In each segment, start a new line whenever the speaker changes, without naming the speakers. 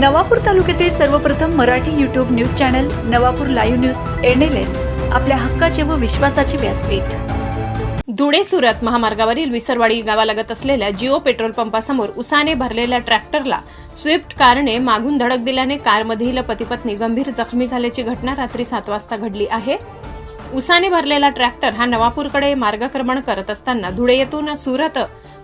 नवापूर तालुक्यातील सर्वप्रथम Marathi YouTube news channel Navapur live news NLN आपल्या हक्काचे व विश्वासाचे व्यासपीठ.
धुळे सुरत महामार्गावरील विसरवाडी गावालगत असलेल्या जिओ पेट्रोल पंपासमोर उसाने भरलेल्या ट्रॅक्टरला स्विफ्ट कारने मागून धडक दिल्याने कारमधील पतीपत्नी गंभीर जखमी झाल्याची घटना रात्री सात वाजता घडली आहे. उसाने भरलेला ट्रॅक्टर हा नवापूरकडे मार्गक्रमण करत असताना धुळे येथून सुरत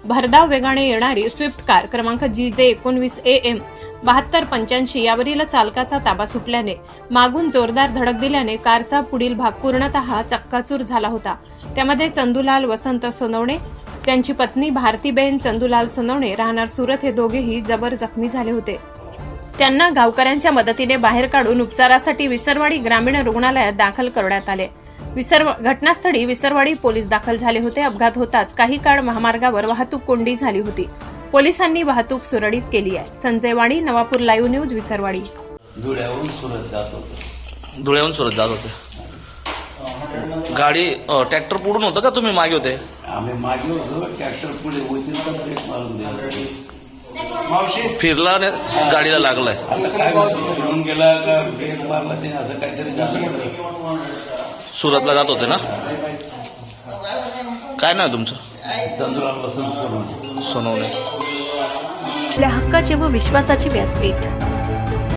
भरधाव वेगाने येणारी स्विफ्ट कार क्रमांक जी जे एकोणवीस ए एम बहात्तर पंच्याऐंशी यावरील चालकाचा ताबा सुटल्याने मागून जोरदार धडक दिल्याने कारचा पुढील भाग पूर्णतः चक्काचूर झाला होता. त्यामध्ये चंदूलाल वसंत सोनवणे त्यांची पत्नी भारतीबेन चंदूलाल सोनवणे राहणार सुरत हे दोघेही जबर जखमी झाले होते. त्यांना गावकऱ्यांच्या मदतीने बाहेर काढून उपचारासाठी विसरवाडी ग्रामीण रुग्णालयात दाखल करण्यात आले. विसर्व घटनास्थळी विसरवाडी पोलीस दाखल झाले होते. अपघात होताच काही काळ महामार्गावर वाहतूक कोंडी झाली होती. पोलिसांनी वाहतूक सुरळीत केली आहे. Sanjay Vani Navapur live news Visarwadi.
धुळ्याहून सुरत जात होतो.
धुळ्याहून सुरत जात होते. गाडी ट्रॅक्टर पुढून होतं का तुम्ही मागे होते?
आम्ही मागे होतो ट्रॅक्टर पुढे उचलता ब्रेक मारून दिला.
फिरला आणि गाडीला लागलाय.
काय फिरून गेला का ब्रेक मारला त्याने असं काहीतरी झालं
सुरतला जात होते ना? काय नाव तुमचं?
वसंत
सोनवणे.
आपल्या हक्काचे व विश्वासाचे व्यासपीठ.